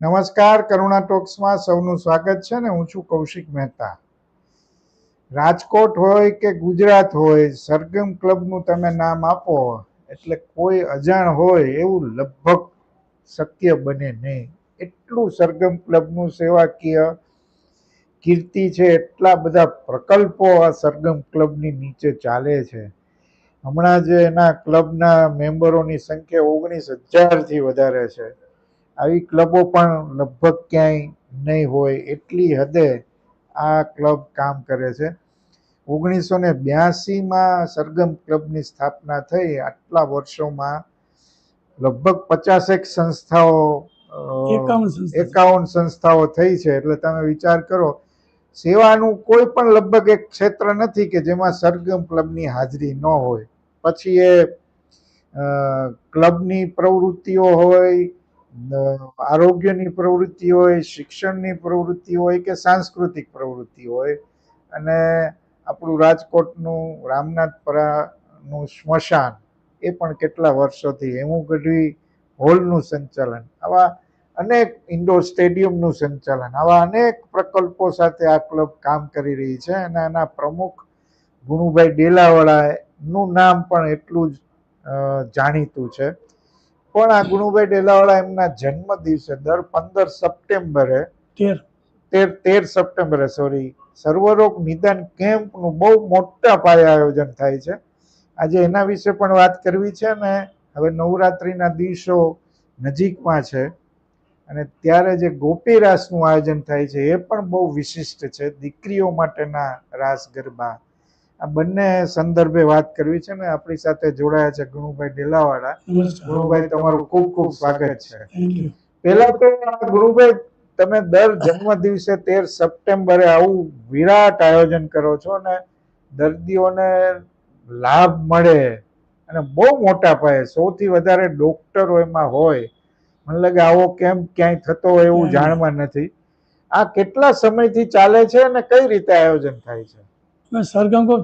નમસ્કાર, કરુણા ટોક્સમાં સૌનું સ્વાગત છે ને હું છું કૌશિક મહેતા. રાજકોટ હોય કે ગુજરાત હોય, સરગમ ક્લબનું તમે નામ આપો, એટલે કોઈ અજાણ હોય એવું લગભગ શક્ય બને નહીં. એટલું સરગમ ક્લબનું સેવાકીય કીર્તિ છે, એટલા બધા પ્રકલ્પો આ સરગમ ક્લબની નીચે ચાલે છે. હમણાં જે એના ક્લબના મેમ્બરોની સંખ્યા ઓગણીસ હજારથી વધારે છે. આવી ક્લબો પણ લગભગ ક્યાંય નહીં હોય એટલી હદે આ ક્લબ કામ કરે છે. ઓગણીસો ને બ્યાસીમાં સરગમ ક્લબની સ્થાપના થઈ. આટલા વર્ષોમાં લગભગ પચાસેક સંસ્થાઓ એકાવન સંસ્થાઓ. થઈ છે. એટલે તમે વિચાર કરો સેવાનું કોઈ પણ લગભગ એક ક્ષેત્ર નથી કે જેમાં સરગમ ક્લબની હાજરી ન હોય. પછી એ ક્લબની પ્રવૃત્તિઓ હોય આરોગ્યની પ્રવૃત્તિ હોય, શિક્ષણની પ્રવૃત્તિ હોય કે સાંસ્કૃતિક પ્રવૃત્તિ હોય, અને આપણું રાજકોટનું રામનાથપરાનું સ્મશાન એ પણ કેટલા વર્ષોથી હેમુ ગઢવી હોલનું સંચાલન, આવા અનેક ઇન્ડોર સ્ટેડિયમનું સંચાલન, આવા અનેક પ્રકલ્પો સાથે આ ક્લબ કામ કરી રહી છે અને એના પ્રમુખ ગુણુભાઈ ડેલાવાળાનું નામ પણ એટલું જ જાણીતું છે. પણ આ ગુણુભાઈ ડેલાવાળા એમના જન્મ દિવસે દર પંદર સપ્ટેમ્બરે તેર. તેર સપ્ટેમ્બરે સોરી સર્વરોગ નિદાન કેમ્પનું બહુ મોટા પાયે આયોજન થાય છે. આજે એના વિશે પણ વાત કરવી છે ને હવે નવરાત્રિના દિવસો નજીકમાં છે અને ત્યારે જે ગોપી રાસનું આયોજન થાય છે એ પણ બહુ વિશિષ્ટ છે. દીકરીઓ માટેના રાસ ગરબા આ બંને સંદર્ભે વાત કરવી છે ને આપણી સાથે જોડાયા છે ગુણુભાઈ ઢેલાવાળા. ગુણુભાઈ તમારું ખૂબ ખૂબ સ્વાગત છે. પેલા તો ગુરુભાઈ તમે દર જન્મ દિવસે તેર સપ્ટેમ્બરે આવું વિરાટ આયોજન કરો છો અને દર્દીઓને લાભ મળે અને બહુ મોટા પાયે સૌથી વધારે ડોક્ટરો એમાં હોય. મને લાગે આવો કેમ્પ ક્યાંય થતો હોય એવું જાણવા નથી. આ કેટલા સમયથી ચાલે છે અને કઈ રીતે આયોજન થાય છે? મેં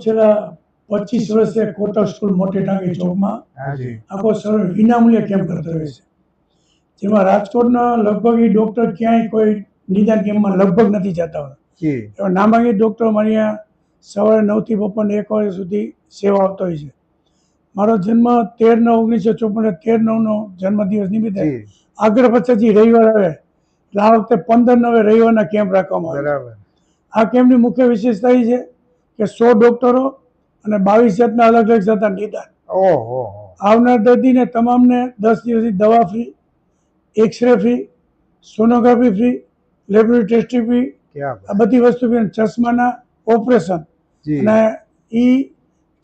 છેલ્લા પચીસ વર્ષે કોટક સ્કૂલ મોટી ટાંકી ચોકમાં આખો સરળ વિનામૂલ્ય કેમ્પ કરતો હોય છે. જેમાં રાજકોટના લગભગ એ ડૉક્ટર ક્યાંય કોઈ નિદાન કેમ્પમાં લગભગ નથી જતા હોય એવા નામાંકિત ડૉક્ટર મારી સવારે નવથી બપોરને એક વાગ્યા સુધી સેવા આપતો હોય છે. મારો જન્મ તેર નવ ઓગણીસો ચોપન તેર નવનો જન્મદિવસ નિમિત્તે આગળ પછીથી રવિવાર આવે એટલે આ વખતે પંદર નવે રવિવારના કેમ્પ રાખવામાં આવે. આ કેમ્પની મુખ્ય વિશેષતા એ છે કે સો ડોક્ટરો અને બાવીસ જાતના અલગ અલગ જાતના નિદાન ઓહો આવનાર દર્દીને તમામને દસ દિવસની દવા free x-ray free sonography free laboratory testing free આ બધી વસ્તુ ફ્રી. ચશ્માના ઓપરેશન. અને એ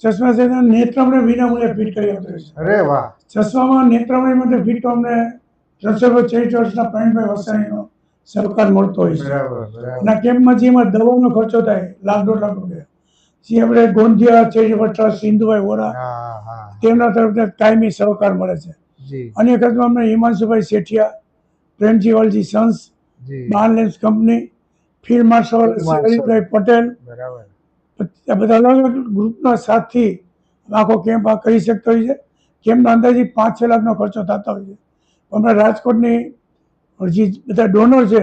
ચશ્મા છે નેત્રમણે વિનામૂલ્યે ફીટ કરી આપે છે. અરે વાહ. ચશ્મામાં નેત્રમણી માટે ફીટ અમને રણછોડભાઈ ચૈત વર્ષના પ્રવીણભાઈ વસાણીનો સહકાર મળતો હોય છે. અને કેમ્પમાં જે એમાં દવાનો ખર્ચો થાય લાખ દોઢ લાખ રૂપિયા. જે આપણે ગોંધિયા ચેરિટેબલ ટ્રસ્ટ સિંધુભાઈ વોરા તેમના તરફથી કાયમી સહકાર મળે છે. અને ખર્ચમાં અમને હિમાંશુભાઈ શેઠિયા પ્રેમજીવાલજી સન્સ જી. બાર્નલેન્સ company field marshal Field Patel. બરાબર. આ બધા અલગ અલગ ગ્રુપના સાથથી આખો કેમ્પ આ કરી શકતો હોય છે. કેમ્પના અંદાજે પાંચ છ લાખનો ખર્ચો થતો હોય છે. અમને રાજકોટની જે બધા ડોનર છે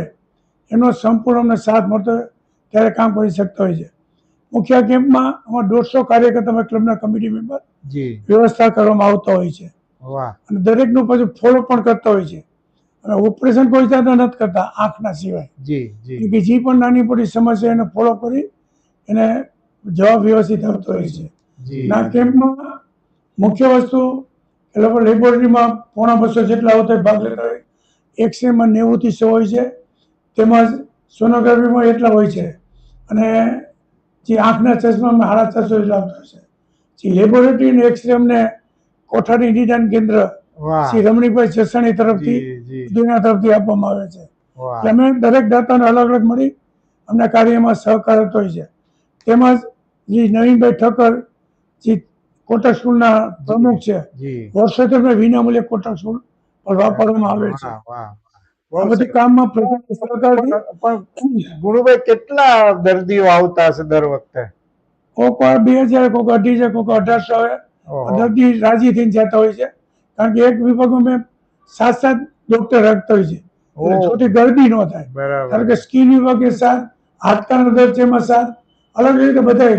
એનો સંપૂર્ણ અમને સાથ મળતો હોય ત્યારે કામ કરી શકતો હોય છે. મુખ્ય કેમ્પમાં અમારા દોઢસો કાર્યકર્તા અમે ક્લબના કમિટી મેમ્બર વ્યવસ્થા કરવામાં આવતા હોય છે. અને દરેકનું પછી ફોલો પણ કરતા હોય છે. અને ઓપરેશન કોઈ જાતના નથી કરતા આંખના સિવાય. કે જે પણ નાની મોટી સમસ્યા એને ફોલો કરી એને જવાબ વ્યવસ્થિત આવતો હોય છે. ના કેમ્પમાં મુખ્ય વસ્તુ એ લોકો લેબોરેટરીમાં પોણા બસો જેટલા આવતા હોય ભાગ લેતા હોય. એક્સરેમાં નેવુંથી સો હોય છે. તેમજ સોનોગ્રાફીમાં એટલા હોય છે. અને જે આંખના ચશ્મામાં સાડા ચારસો જેટલા આવતા જે લેબોરેટરી અને એક્સરે અમને કોઠારી નિદાન કેન્દ્ર શ્રી રમણીભાઈ ચેસાણી તરફથી દુનિયા તરફથી આપવામાં આવે છે. અમે દરેક દાતાને અલગ અલગ મળી અમને કાર્યમાં સહકાર હોય છે. તેમજ જે નવીનભાઈ ઠક્કર જે કોટક સ્કૂલના પ્રમુખ છે વર્ષોથી વિનામૂલ્યે કોટક સ્કૂલ પર વાપરવામાં આવે છે. બધી કામમાં પ્રજાના પણ ગુરુભાઈ કેટલા દર્દીઓ આવતા હશે દર વખતે? કોક વાર બે હજાર કોક અઢી હજાર કોક અઢારસો દર્દી રાજી થઈને જતા હોય છે. કારણ કે એક વિભાગમાં મેં સાત સાત ડોક્ટર રાખતા હોય છે. છોટી ગરદી ન થાય. બરાબર. કે સ્કિન વિભાગે સાર હાડકાનો દર્દ છે એમાં સાર અલગ રીતે બધા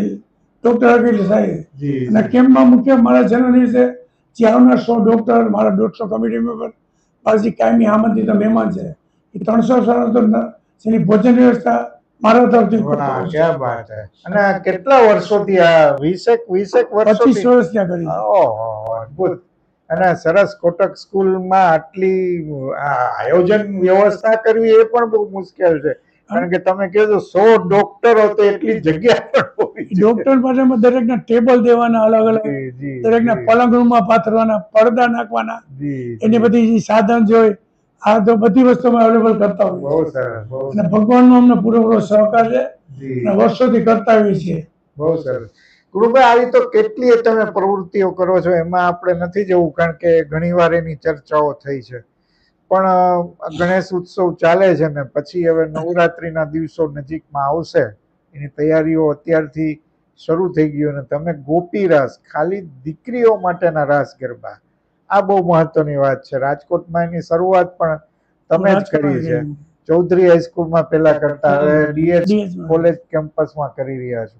ડોક્ટર રાખેલી સાહેબ અને કેમ્પમાં મુખ્ય મારા જન્મદિવસે જે આવનાર સો ડોક્ટર મારા દોઢસો કમિટી મેમ્બર પાછી કાયમી આમંત્રિત મહેમાન છે. એ ત્રણસો સાડા એની ભોજન વ્યવસ્થા મારા તરફથી છું. અને કેટલા વર્ષોથી આ વીસેક વીસેક પચીસ વર્ષ ત્યાં કરી. અને સરસ કોટક સ્કૂલમાં આટલી આયોજન વ્યવસ્થા કરવી એ પણ બહુ મુશ્કેલ છે. કારણ કે તમે કહેજો સો ડોક્ટરો તો એટલી જગ્યા. ડોક્ટર માટે દરેકના ટેબલ દેવાના અલગ અલગ દરેકના પલંગ રૂમમાં પાથરવાના પડદા નાખવાના એની બધી સાધન જોઈ આ તો બધી વસ્તુ અમે અવેલેબલ કરતા હોઈએ અને. ભગવાનનો અમને પૂરેપૂરો સહકાર છે અને અને વર્ષોથી કરતા હોઈએ છીએ. બહુ સરસ. ગુરુભાઈ આવી તો કેટલી તમે પ્રવૃત્તિઓ કરો છો એમાં આપણે નથી જવું કારણ કે ઘણી વાર એની ચર્ચાઓ થઈ છે. પણ ગણેશ ઉત્સવ ચાલે છે ને પછી હવે નવરાત્રિના દિવસો નજીકમાં આવશે. એની તૈયારીઓ અત્યારથી શરૂ થઈ ગયું અને તમે ગોપી રાસ ખાલી દીકરીઓ માટેના રાસ ગરબા આ બહુ મહત્વની વાત છે. રાજકોટમાં એની શરૂઆત પણ તમે જ કરી છે. ચૌધરી હાઈસ્કૂલમાં પહેલા કરતા હવે માં. કોલેજ કેમ્પસમાં કરી રહ્યા છો.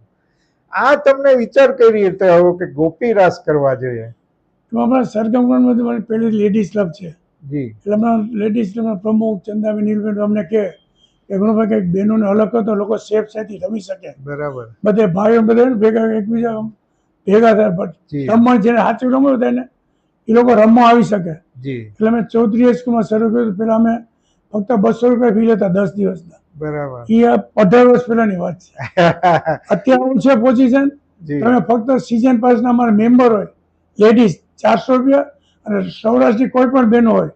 આ તમને વિચાર કઈ રીતે આવ્યો કે ગોપી રાસ કરવા જોઈએ. તો આપણા સરગમ પહેલી લેડીઝ ક્લબ છે. જી. એટલે હમણાં લેડીઝ પ્રમુખ ચંદાબેન નીલબેન અમને કહે કે ઘણું કંઈક બહેનોને અલગ કરતો લોકો સેફ સાથી રમી શકે. બરાબર. બધે ભાઈઓ બધા ભેગા એકબીજા ભેગા થાય. રમવા જેને સાચું રમવું થાય ને એ લોકો રમવા આવી શકે. જી. એટલે અમે ચૌધરી હાઈસ્કૂલમાં શરૂ કર્યું. પહેલાં અમે ફક્ત બસો રૂપિયા ફી લેતા દસ દિવસના. બરાબર. એ અઢાર વર્ષ પહેલાની વાત છે. અત્યારે છે પોઝિશન તમે ફક્ત સિઝન પાસના અમારા મેમ્બર હોય લેડીઝ ચારસો રૂપિયા અને સૌરાષ્ટ્રની કોઈ પણ બહેનો હોય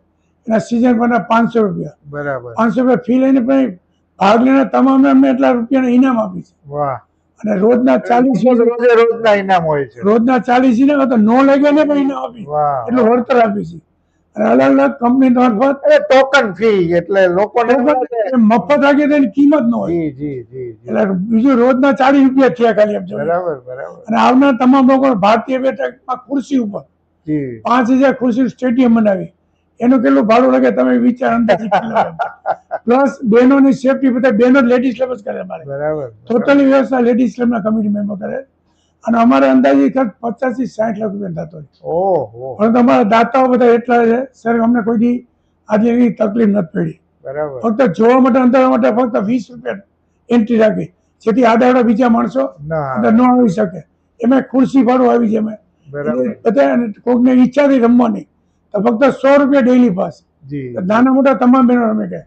એના સિઝન પરના પાંચસો રૂપિયા. બરાબર. પાંચસો રૂપિયા ફી લઈને પણ ભાગ લેનાર તમામે અમે એટલા રૂપિયાના ઇનામ આપી છે વાહ. અને રોજના ચાલીસ રોજે રોજના ઇનામ હોય છે. રોજના ચાલીસ ઇનામ તો નો લાગે ને પણ ઇનામ આપી એટલું વળતર આપી છે અને અલગ અલગ કંપની મારફત ટોકન ફી એટલે લોકોને મફત રાખીએ તેની કિંમત ન હોય. જી જી જી જી. એટલે બીજું રોજના ચાલીસ રૂપિયા થયા ખાલી એમ બરાબર બરાબર. અને આવનાર તમામ લોકો ભારતીય બેઠકમાં ખુરશી ઉપર પાંચ હજાર ખુરશી સ્ટેડિયમ બનાવી. એનું કેટલું ભાડું લાગે તમે વિચાર અંદાજે પ્લસ બહેનોની સેફટી બધા બહેનો લેડીઝ ક્લબ જ કરે અમારે. બરાબર. ટોટલી વ્યવસ્થા લેડીઝ ક્લબના કમિટી મેમ્બર કરે. અને અમારે અંદાજે ખર્ચ પચાસથી સાઠ લાખ રૂપિયા થતો હોય. પરંતુ અમારા દાતાઓ બધા એટલા છે સર અમને કોઈ દી આજે એની તકલીફ નથી પડી. બરાબર. ફક્ત જોવા માટે અંદર માટે ફક્ત વીસ રૂપિયા એન્ટ્રી રાખી. જેથી આડા આડા બીજા માણસો અંદર ન આવી શકે. એમાં ખુરશી ભાડું આવી બરાબર બધા કોકને ઈચ્છા થઈ રમવાની. તો ફક્ત સો રૂપિયા ડેઈલી પાસ નાના મોટા તમામ બહેનો રમે કે.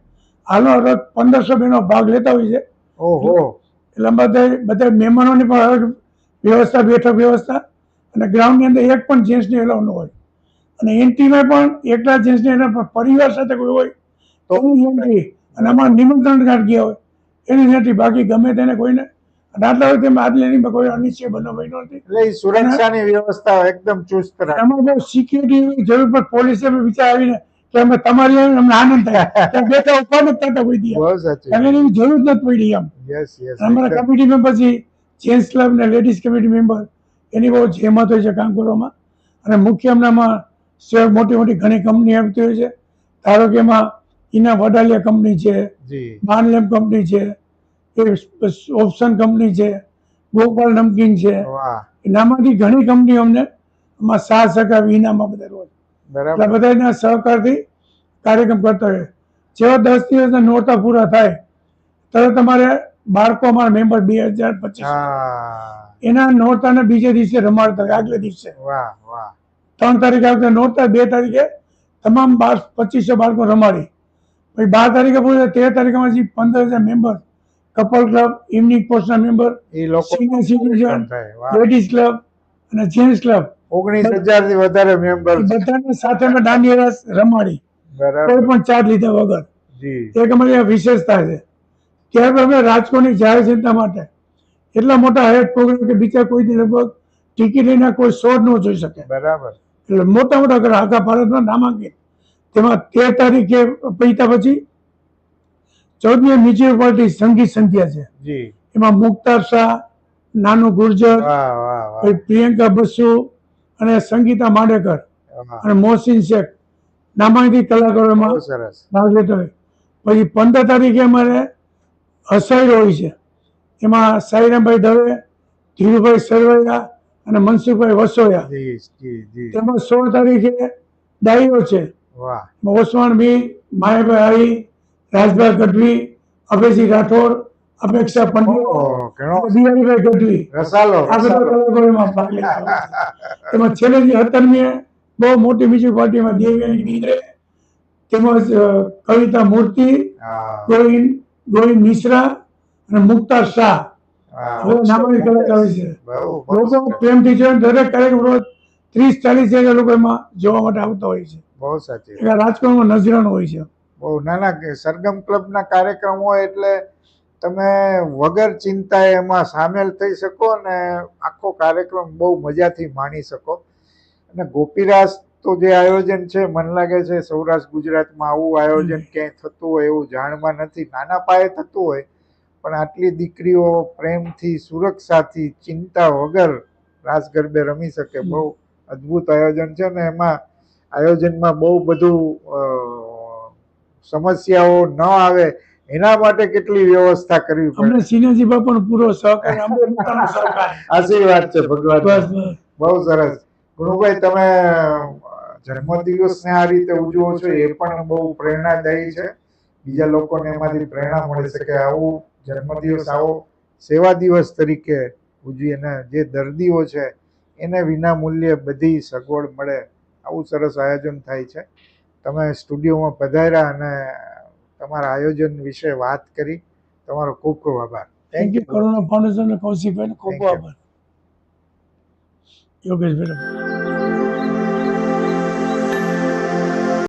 હાલનો રોજ પંદરસો બહેનો ભાગ લેતા હોય છે. ઓહો. એટલે બધા બધા મહેમાનોની પણ વ્યવસ્થા બેઠક વ્યવસ્થા. અને ગ્રાઉન્ડની અંદર એક પણ જેન્ટ્સની એલાવ ન હોય. અને એન્ટ્રીમાં પણ એકલા જેન્ટ્સની એના પણ પરિવાર સાથે કોઈ હોય. તો હું એન્ટ્રી અને અમારા નિમંત્રણ કાર્ડ ગયા હોય. એની એન્ટ્રી બાકી ગમે તેને કોઈને અને આટલા તેમાં કોઈ અનિશ્ચય બન્યો નથી એટલે સુરક્ષાની વ્યવસ્થા એકદમ ચુસ્ત રાખે. એમાં બહુ સિક્યુરિટી જરૂર પર પોલીસે વિચાર આવીને કે અમે તમારી અમને આનંદ થાય. ત્યાં બેઠા ઊભા નથી થતા કોઈ દી બહુ એની જરૂર નથી પડી એમ. યસ યસ અમારા કમિટી મેમ્બર છે જેન્ટ્સ ક્લબ ને લેડીઝ કમિટી મેમ્બર એની બહુ જહેમત હોય છે કામ કરવામાં. અને મુખ્ય હમણાંમાં શેર મોટી મોટી ઘણી કંપની આવતી હોય છે. ધારો કે એમાં ઇના વડાલિયા કંપની છે માનલેમ કંપની છે એ ઓપ્શન કંપની છે ગોપાલ નમકીન છે. વાહ. એનામાંથી ઘણી કંપનીઓ અમને એમાં સાથ સહકાર ઇનામમાં બધા રોજ. એટલે બધા એના સહકારથી કાર્યક્રમ કરતા હોય. જેવા દસ દિવસના નોટા પૂરા થાય તરત તમારે બાળકો અમારા મેમ્બર બે હજાર પચીસ. એના નોરતાને બીજે દિવસે રમાડતા હોય આગલે દિવસે. વાહ વાહ. ત્રણ તારીખે આવતા નોરતા બે તારીખે તમામ બાર પચીસો બાળકો રમાડી. પછી બાર તારીખે પૂરે તેર તારીખમાં જે પંદર હજાર મેમ્બર કપલ ક્લબ ઇવનિંગ પોસ્ટના મેમ્બર લોકો સિનિયર સિટીઝન લેડીઝ ક્લબ અને જેન્ટ્સ ક્લબ. ઓગણીસથી વધારે મેમ્બર બધાને સાથે અમે દાંડિયા રાસ રમાડી કોઈ પણ ચાર્જ લીધા વગર. એક અમારી વિશેષતા છે. ત્યાર અમે રાજકોટની જાહેર જનતા માટે એટલા મોટા હેડ પ્રોગ્રામ કે બીજા કોઈ લગભગ ટિકિટ લઈને કોઈ શો ન જોઈ શકે. બરાબર. એટલે મોટા મોટા આખા ભારતમાં નામાંકિત. તેમાં તેર તારીખે પૈતા પછી ચૌદમી પાર્ટી સંગીત સંધ્યા છે. એમાં મુખ્તાર શાહ નાનું ગુર્જર પ્રિયંકા બસુ અને સંગીતા માંડેકર અને મોહસિન શેખ. નામાંકિત કલાકારો એમાં બહુ સરસ. ભાગ લેતો હોય. પછી પંદર તારીખે અમારે અસાયરો હોય છે. એમાં સાઈરામભાઈ દવે ધીરુભાઈ સરવૈયા અને મનસુખભાઈ વસોયા. તેમાં સોળ તારીખે ડાયો છે. વસવાણ બી માયાભાઈ આવી રાજભાઈ ગઢવી અભયસિંહ રાઠોડ અપેક્ષા પંડ્યા ઓહો, ઘણો બિહારીભાઈ ગઢવી. આ બધા કલાકારો એમાં ભાગ લેતા છેલ્લે જે બહુ મોટી બીજી દેવ્યાની બીંદરે તેમજ કવિતા મૂર્તિ ગોવિંદ ગોવિંદ મિશ્રા અને મુક્તા શાહ. નામાની છે. બહુ બહુ લોકો પ્રેમથી દરેક કાર્યક્રમ રોજ ત્રીસ ચાલીસ હજાર લોકો એમાં જોવા માટે આવતા હોય છે. બહુ સાચી રાજકોટમાં નજરાણ હોય છે. બહુ નાના સરગમ ક્લબના કાર્યક્રમ હોય એટલે તમે વગર ચિંતાએ એમાં સામેલ થઈ શકો અને આખો કાર્યક્રમ બહુ મજાથી માણી શકો. અને ગોપીરાસ તો જે આયોજન છે મને લાગે છે સૌરાષ્ટ્ર ગુજરાતમાં આવું આયોજન ક્યાંય થતું હોય એવું જાણમાં નથી. નાના પાયે થતું હોય પણ આટલી દીકરીઓ પ્રેમથી સુરક્ષાથી ચિંતા વગર રાસ ગરબે રમી શકે. બહુ અદ્ભુત આયોજન છે ને એમાં આયોજનમાં બહુ બધું સમસ્યાઓ ન આવે એના માટે કેટલી વ્યવસ્થા કરવી પડે? અમને પણ પૂરો સહકાર આશીર્વાદ છે ભગવાન. બહુ સરસ. ગુણુભાઈ તમે જન્મદિવસને આ રીતે ઉજવો છો એ પણ બહુ પ્રેરણાદાયી છે. બીજા લોકોને એમાંથી પ્રેરણા મળી શકે. આવું જન્મદિવસ આવો સેવા દિવસ તરીકે ઉજવી અને જે દર્દીઓ છે એને વિના મૂલ્યે બધી સગવડ મળે. આવું સરસ આયોજન થાય છે. તમે સ્ટુડિયોમાં પધાર્યા અને તમારા આયોજન વિશે વાત કરી. તમારો ખૂબ ખૂબ આભાર. Thank you Karuna foundation Kaushikbhai ખૂબ ખૂબ આભાર. યોગેશભાઈ.